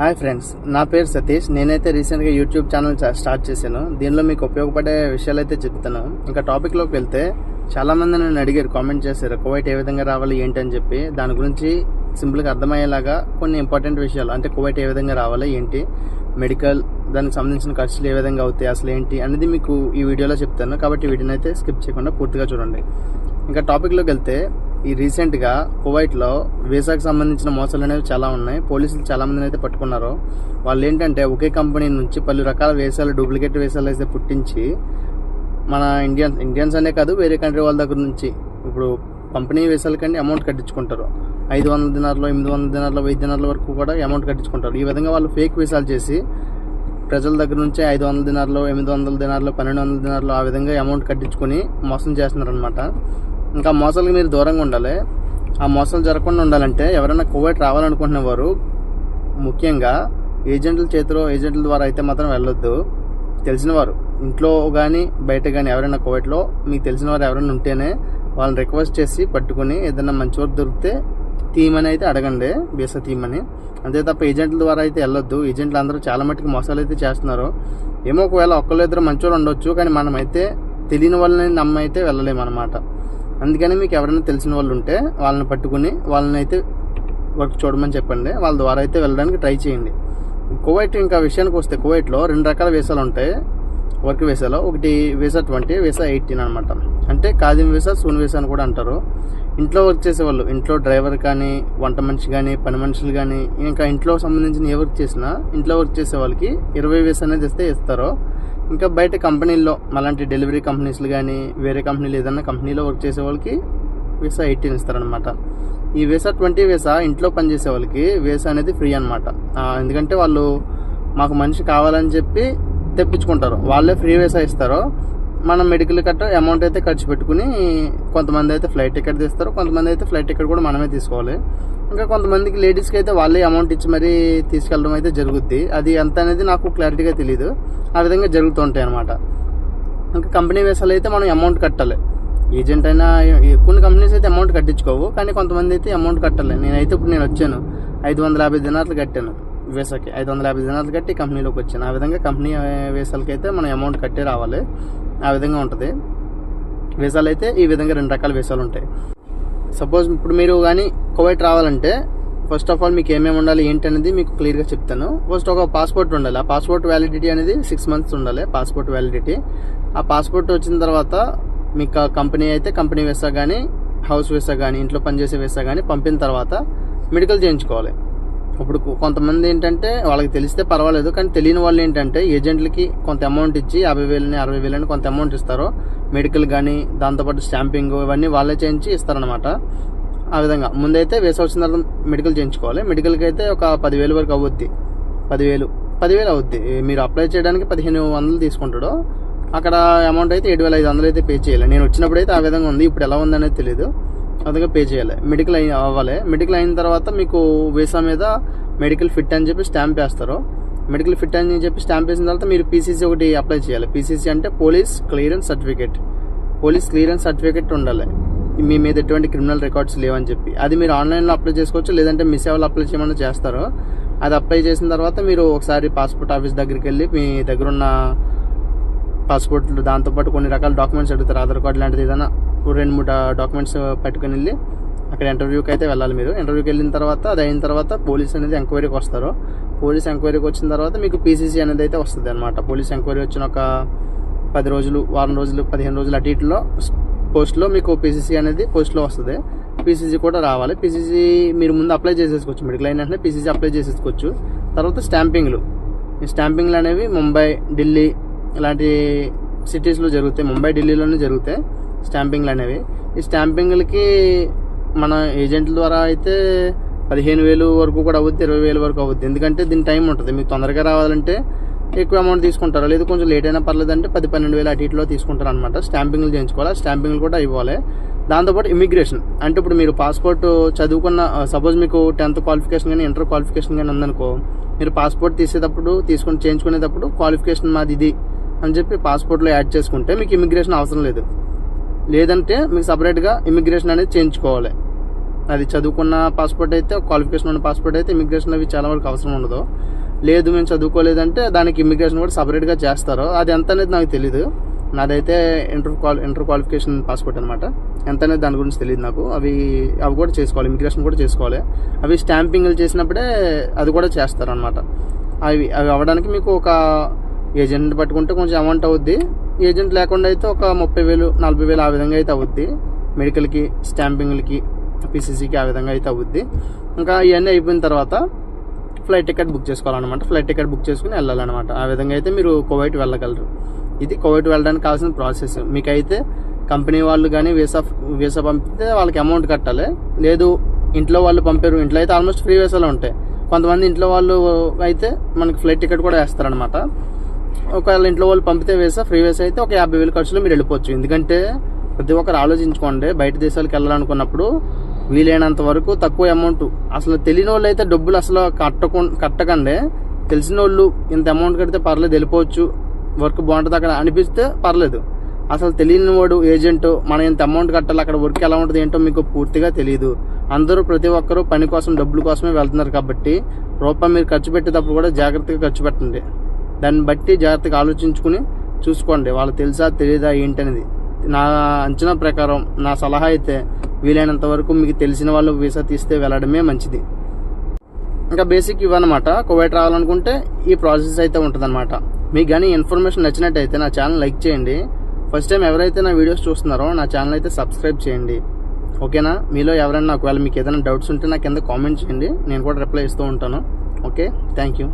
Hi friends నా పేరు సతీష్. నేనైతే రీసెంట్గా యూట్యూబ్ ఛానల్ స్టార్ట్ చేశాను. దీనిలో మీకు ఉపయోగపడే విషయాలు అయితే చెప్తాను. ఇంకా టాపిక్లోకి వెళ్తే చాలామంది నన్ను అడిగారు కామెంట్ చేశారు కువైట్ ఏ విధంగా రావాలి ఏంటి? అని చెప్పి. దాని గురించి సింపుల్గా అర్థమయ్యేలాగా కొన్ని ఇంపార్టెంట్ విషయాలు అంటే కువైట్ ఏ విధంగా రావాలి ఏంటి? మెడికల్ దానికి సంబంధించిన ఖర్చులు ఏ విధంగా అవుతాయి అసలు ఏంటి? అనేది మీకు ఈ వీడియోలో చెప్తాను. కాబట్టి వీడియోని అయితే స్కిప్ చేయకుండా పూర్తిగా చూడండి. ఇంకా టాపిక్లోకి వెళ్తే ఈ రీసెంట్గా కువైట్లో వీసాకు సంబంధించిన మోసాలు అనేవి చాలా ఉన్నాయి. పోలీసులు చాలామందిని అయితే పట్టుకున్నారు. వాళ్ళు ఏంటంటే ఒకే కంపెనీ నుంచి పలు రకాల వేసాలు డూప్లికేట్ వేసాలు అయితే పుట్టించి మన ఇండియన్స్ ఇండియన్స్ అనే కాదు వేరే కంట్రీ వాళ్ళ దగ్గర నుంచి ఇప్పుడు కంపెనీ కంటే అమౌంట్ కట్టించుకుంటారు. ఐదు వందల దినాల్లో ఎనిమిది వందల దినాల్లో వెయ్యి దినాల వరకు కూడా అమౌంట్ కట్టించుకుంటారు. ఈ విధంగా వాళ్ళు ఫేక్ వీసాలు చేసి ప్రజల దగ్గర నుంచి ఐదు వందల దినాల్లో ఎనిమిది వందల దినాల్లో పన్నెండు వందల దినాల్లో ఆ విధంగా అమౌంట్ కట్టించుకొని మోసం చేస్తున్నారు అనమాట ఇంకా మోసాలకు మీరు దూరంగా ఉండాలి. ఆ మోసాలు జరగకుండా ఉండాలంటే ఎవరైనా కువైట్ రావాలనుకుంటున్న వారు ముఖ్యంగా ఏజెంట్ల చేతిలో ఏజెంట్ల ద్వారా అయితే మాత్రం వెళ్ళొద్దు. తెలిసిన వారు ఇంట్లో కానీ బయట కానీ ఎవరైనా కువైట్లో మీకు తెలిసిన వారు ఎవరైనా ఉంటేనే వాళ్ళని రిక్వెస్ట్ చేసి పట్టుకుని ఏదైనా మంచి వర్క్ దొరికితే తీయమని అయితే అడగండి బీసా తీయమని అంతే తప్ప ఏజెంట్ల ద్వారా అయితే వెళ్ళొద్దు. ఏజెంట్లు అందరూ చాలా మట్టుకు మోసాలు అయితే చేస్తున్నారు. ఏమో ఒకవేళ ఒక్కళ్ళు ఇద్దరు మంచోళ్ళు ఉండొచ్చు కానీ మనమైతే తెలియని వాళ్ళని నమ్మైతే వెళ్ళలేము అనమాట అందుకని మీకు ఎవరైనా తెలిసిన వాళ్ళు ఉంటే వాళ్ళని పట్టుకుని వాళ్ళని అయితే వర్క్ చూడమని చెప్పండి. వాళ్ళ ద్వారా అయితే వెళ్ళడానికి ట్రై చేయండి. కువైట్ ఇంకా విషయానికి వస్తే కువైట్లో రెండు రకాల వీసాలు ఉంటాయి. వర్క్ వీసాలో ఒకటి వీసా ట్వంటీ వీసా ఎయిటీన్ అనమాట అంటే కాదిం వీసా సూన్ వీసా అని కూడా అంటారు. ఇంట్లో వర్క్ చేసేవాళ్ళు ఇంట్లో డ్రైవర్ కానీ వంట మనిషి కానీ పని మనుషులు కానీ ఇంకా ఇంట్లో సంబంధించిన ఏ వర్క్ చేసినా ఇంట్లో వర్క్ చేసే వాళ్ళకి ఇరవై వీసా అనేది ఇస్తే ఇస్తారు. ఇంకా బయట కంపెనీల్లో అలాంటి డెలివరీ కంపెనీస్లు కానీ వేరే కంపెనీలు ఏదైనా కంపెనీలో వర్క్ చేసే వాళ్ళకి వీసా ఎయిటీన్ ఇస్తారనమాట ఈ వీసా ట్వంటీ వీసా ఇంట్లో పనిచేసే వాళ్ళకి వీసా అనేది ఫ్రీ అనమాట ఎందుకంటే వాళ్ళు మాకు మనిషి కావాలని చెప్పి తెప్పించుకుంటారు. వాళ్ళే ఫ్రీ వీసా ఇస్తారు మనం మెడికల్ కట్ట అమౌంట్ అయితే ఖర్చు పెట్టుకుని కొంతమంది అయితే ఫ్లైట్ టికెట్ తీస్తారు. కొంతమంది అయితే ఫ్లైట్ టికెట్ కూడా మనమే తీసుకోవాలి. ఇంకా కొంతమందికి లేడీస్కి అయితే వాళ్ళే అమౌంట్ ఇచ్చి మరీ తీసుకెళ్ళడం అయితే జరుగుద్ది. అది ఎంత అనేది నాకు క్లారిటీగా తెలియదు ఆ విధంగా జరుగుతూ ఉంటాయి అనమాట ఇంకా కంపెనీ వేసాలు అయితే మనం అమౌంట్ కట్టాలి. ఏజెంట్ అయినా కొన్ని కంపెనీస్ అయితే అమౌంట్ కట్టించుకోవు. కానీ కొంతమంది అయితే అమౌంట్ కట్టాలి. నేనైతే ఇప్పుడు నేను వచ్చాను. ఐదు వందల యాభై దినాలు కట్టాను. వేసాకి ఐదు వందల యాభై దినాలు కట్టి కంపెనీలోకి వచ్చాను. ఆ విధంగా కంపెనీ వీసాలకి అయితే మనం అమౌంట్ కట్టే రావాలి. ఆ విధంగా ఉంటుంది. వీసాలు అయితే ఈ విధంగా రెండు రకాల వీసాలు ఉంటాయి. సపోజ్ ఇప్పుడు మీరు కానీ కువైట్ రావాలంటే ఫస్ట్ ఆఫ్ ఆల్ మీకు ఏమేమి ఉండాలి ఏంటి అనేది మీకు క్లియర్గా చెప్తాను. ఫస్ట్ ఒక పాస్పోర్ట్ ఉండాలి. ఆ పాస్పోర్ట్ వ్యాలిడిటీ అనేది సిక్స్ మంత్స్ ఉండాలి. పాస్పోర్ట్ వ్యాలిడిటీ ఆ పాస్పోర్ట్ వచ్చిన తర్వాత మీకు ఆ కంపెనీ అయితే కంపెనీ వేసా కానీ హౌస్ వేసా కానీ ఇంట్లో పనిచేసే వేసా కానీ పంపిన తర్వాత మెడికల్ చేయించుకోవాలి. ఇప్పుడు కొంతమంది ఏంటంటే వాళ్ళకి తెలిస్తే పర్వాలేదు కానీ తెలియని వాళ్ళు ఏంటంటే ఏజెంట్లకి కొంత అమౌంట్ ఇచ్చి యాభై వేలని అరవై వేలని కొంత అమౌంట్ ఇస్తారు. మెడికల్ కానీ దాంతోపాటు స్టాంపింగ్ ఇవన్నీ వాళ్ళే చేయించి ఇస్తారనమాట ఆ విధంగా. ముందైతే వేసవి వచ్చిన తర్వాత మెడికల్ చేయించుకోవాలి. మెడికల్కి అయితే ఒక పదివేలు వరకు అవుద్ది. పదివేలు. పదివేలు అవుద్ది. మీరు అప్లై చేయడానికి పదిహేను వందలు తీసుకుంటాడు. అక్కడ అమౌంట్ అయితే ఏడు వేల ఐదు వందలు అయితే పే చేయాలి. నేను వచ్చినప్పుడు అయితే ఆ విధంగా ఉంది. ఇప్పుడు ఎలా ఉందనేది తెలియదు అదిగా పే చేయాలి. మెడికల్ అయి అవ్వాలి. మెడికల్ అయిన తర్వాత మీకు వీసా మీద మెడికల్ ఫిట్ అని చెప్పి స్టాంప్ వేస్తారు. మెడికల్ ఫిట్ అని చెప్పి స్టాంప్ వేసిన తర్వాత మీరు పీసీసీ ఒకటి అప్లై చేయాలి. పీసీసీ అంటే police clearance certificate police clearance certificate ఉండాలి. మీ మీద ఎటువంటి క్రిమినల్ రికార్డ్స్ లేవని చెప్పి. అది మీరు ఆన్లైన్లో అప్లై చేసుకోవచ్చు లేదంటే మీ సేవలు అప్లై చేయమని చేస్తారు. అది అప్లై చేసిన తర్వాత మీరు ఒకసారి పాస్పోర్ట్ ఆఫీస్ దగ్గరికి వెళ్ళి మీ దగ్గర ఉన్న పాస్పోర్ట్లు దాంతోపాటు కొన్ని రకాల డాక్యుమెంట్స్ అడుగుతారు. ఆధార్ కార్డు లాంటిది ఏదైనా రెండు మూడు డాక్యుమెంట్స్ పట్టుకుని వెళ్ళి అక్కడ ఇంటర్వ్యూకి అయితే వెళ్ళాలి మీరు. ఇంటర్వ్యూకి వెళ్ళిన తర్వాత అది అయిన తర్వాత పోలీస్ అనేది ఎంక్వైరీకి వస్తారు. పోలీస్ ఎంక్వైరీకి వచ్చిన తర్వాత మీకు పీసీసీ అనేది అయితే వస్తుంది అనమాట పోలీస్ ఎంక్వైరీ వచ్చిన ఒక పది రోజులు వారం రోజులు పదిహేను రోజులు అటు ఇటులో పోస్ట్లో మీకు పీసీసీ అనేది పోస్ట్లో వస్తుంది. పీసీసీ కూడా రావాలి. పీసీసీ మీరు ముందు అప్లై చేసేసుకోవచ్చు. మెడికల్ అయిన వెంటనే పీసీసీ అప్లై చేసేసుకోవచ్చు. తర్వాత స్టాంపింగ్లు ఈ స్టాంపింగ్లు అనేవి ముంబై ఢిల్లీ ఇలాంటి సిటీస్లో జరుగుతాయి. ముంబై ఢిల్లీలోనే జరుగుతాయి. స్టాంపింగ్లు అనేవి. ఈ స్టాంపింగ్లకి మన ఏజెంట్ల ద్వారా అయితే పదిహేను వేలు వరకు కూడా అవుద్ది ఇరవై వేలు వరకు అవుద్ది. ఎందుకంటే దీని టైం ఉంటుంది. మీకు తొందరగా రావాలంటే ఎక్కువ అమౌంట్ తీసుకుంటారు. లేదు కొంచెం లేట్ అయినా పర్లేదు అంటే పది పన్నెండు వేలు అటు ఇటులో తీసుకుంటారు అనమాట స్టాంపింగ్లు చేయించుకోవాలి. స్టాంపింగ్లు కూడా ఇవ్వాలి. దాంతోపాటు ఇమిగ్రేషన్ అంటే ఇప్పుడు మీరు పాస్పోర్ట్ చదువుకున్న సపోజ్ మీకు టెన్త్ క్వాలిఫికేషన్ కానీ ఇంటర్ క్వాలిఫికేషన్ కానీ ఉందనుకో మీరు పాస్పోర్ట్ తీసేటప్పుడు తీసుకొని చేయించుకునేటప్పుడు క్వాలిఫికేషన్ మాది ఇది అని చెప్పి పాస్పోర్ట్లో యాడ్ చేసుకుంటే మీకు ఇమిగ్రేషన్ అవసరం లేదు. లేదంటే మీకు సపరేట్గా ఇమిగ్రేషన్ అనేది చేయించుకోవాలి. అది చదువుకున్న పాస్పోర్ట్ అయితే క్వాలిఫికేషన్ ఉన్న పాస్పోర్ట్ అయితే ఇమిగ్రేషన్ అవి చాలా వరకు అవసరం ఉండదు. లేదు మేము చదువుకోలేదంటే దానికి ఇమిగ్రేషన్ కూడా సపరేట్గా చేస్తారు అది ఎంత అనేది నాకు తెలియదు నాదైతే inter quali inter qualification passport అనమాట ఎంత అనేది దాని గురించి తెలియదు నాకు. అవి అవి కూడా చేసుకోవాలి ఇమిగ్రేషన్ కూడా చేసుకోవాలి. అవి స్టాంపింగ్లు చేసినప్పుడే అది కూడా చేస్తారు అనమాట అవి అవి అవ్వడానికి మీకు ఒక ఏజెంట్ పట్టుకుంటే కొంచెం అమౌంట్ అవుద్ది. ఏజెంట్ లేకుండా అయితే ఒక ముప్పై వేలు నలభై వేలు ఆ విధంగా అయితే అవుద్ది. మెడికల్కి స్టాంపింగ్లకి పీసీసీకి ఆ విధంగా అయితే అవుద్ది. ఇంకా ఇవన్నీ అయిపోయిన తర్వాత ఫ్లైట్ టికెట్ బుక్ చేసుకోవాలన్నమాట. ఫ్లైట్ టికెట్ బుక్ చేసుకుని వెళ్ళాలన్నమాట. ఆ విధంగా అయితే మీరు కువైట్ వెళ్ళగలరు. ఇది కువైట్ వెళ్ళడానికి కావాల్సిన ప్రాసెస్ మీకైతే కంపెనీ వాళ్ళు కానీ వీసా వీసా పంపితే వాళ్ళకి అమౌంట్ కట్టాలి. లేదు ఇంట్లో వాళ్ళు పంపారు. ఇంట్లో అయితే ఆల్మోస్ట్ ఫ్రీ వీసాలు ఉంటాయి. కొంతమంది ఇంట్లో వాళ్ళు అయితే మనకి ఫ్లైట్ టికెట్ కూడా వేస్తారనమాట ఒకవేళ ఇంట్లో వాళ్ళు పంపితే వేసా ఫ్రీ వేసా అయితే ఒక యాభై వేల ఖర్చులో మీరు వెళ్ళిపోవచ్చు. ఎందుకంటే ప్రతి ఒక్కరు ఆలోచించుకోండి బయట దేశాలకు వెళ్ళాలనుకున్నప్పుడు వీలైనంత వరకు తక్కువ అమౌంట్. అసలు తెలియని వాళ్ళు అయితే డబ్బులు అసలు కట్టకు కట్టకండి. తెలిసిన వాళ్ళు ఇంత అమౌంట్ కడితే పర్లేదు వెళ్ళిపోవచ్చు. వర్క్ బాగుంటుంది అక్కడ అనిపిస్తే పర్లేదు. అసలు తెలియని వాడు ఏజెంట్ మనం ఇంత అమౌంట్ కట్టాలి అక్కడ వర్క్ ఎలా ఉంటుంది ఏంటో మీకు పూర్తిగా తెలియదు అందరూ ప్రతి ఒక్కరూ పని కోసం డబ్బుల కోసమే వెళ్తున్నారు కాబట్టి రూపాయి మీరు ఖర్చు పెట్టేటప్పుడు కూడా జాగ్రత్తగా ఖర్చు పెట్టండి. దాన్ని బట్టి జాగ్రత్తగా ఆలోచించుకుని చూసుకోండి. వాళ్ళు తెలుసా తెలియదా ఏంటనేది. నా అంచనా ప్రకారం నా సలహా అయితే వీలైనంత వరకు మీకు తెలిసిన వాళ్ళు వీసా తీస్తే వెళ్ళడమే మంచిది. ఇంకా బేసిక్ ఇవన్నమాట కువైట్ రావాలనుకుంటే ఈ ప్రాసెస్ అయితే ఉంటుందన్నమాట. మీకు కానీ ఇన్ఫర్మేషన్ నచ్చినట్టయితే నా ఛానల్ లైక్ చేయండి. ఫస్ట్ టైం ఎవరైతే నా వీడియోస్ చూస్తున్నారో నా ఛానల్ అయితే సబ్స్క్రైబ్ చేయండి. ఓకేనా? మీలో ఎవరైనా ఒకవేళ మీకు ఏదైనా డౌట్స్ ఉంటే నాకు కింద కామెంట్ చేయండి. నేను కూడా రిప్లై ఇస్తూ ఉంటాను. ఓకే? Thank you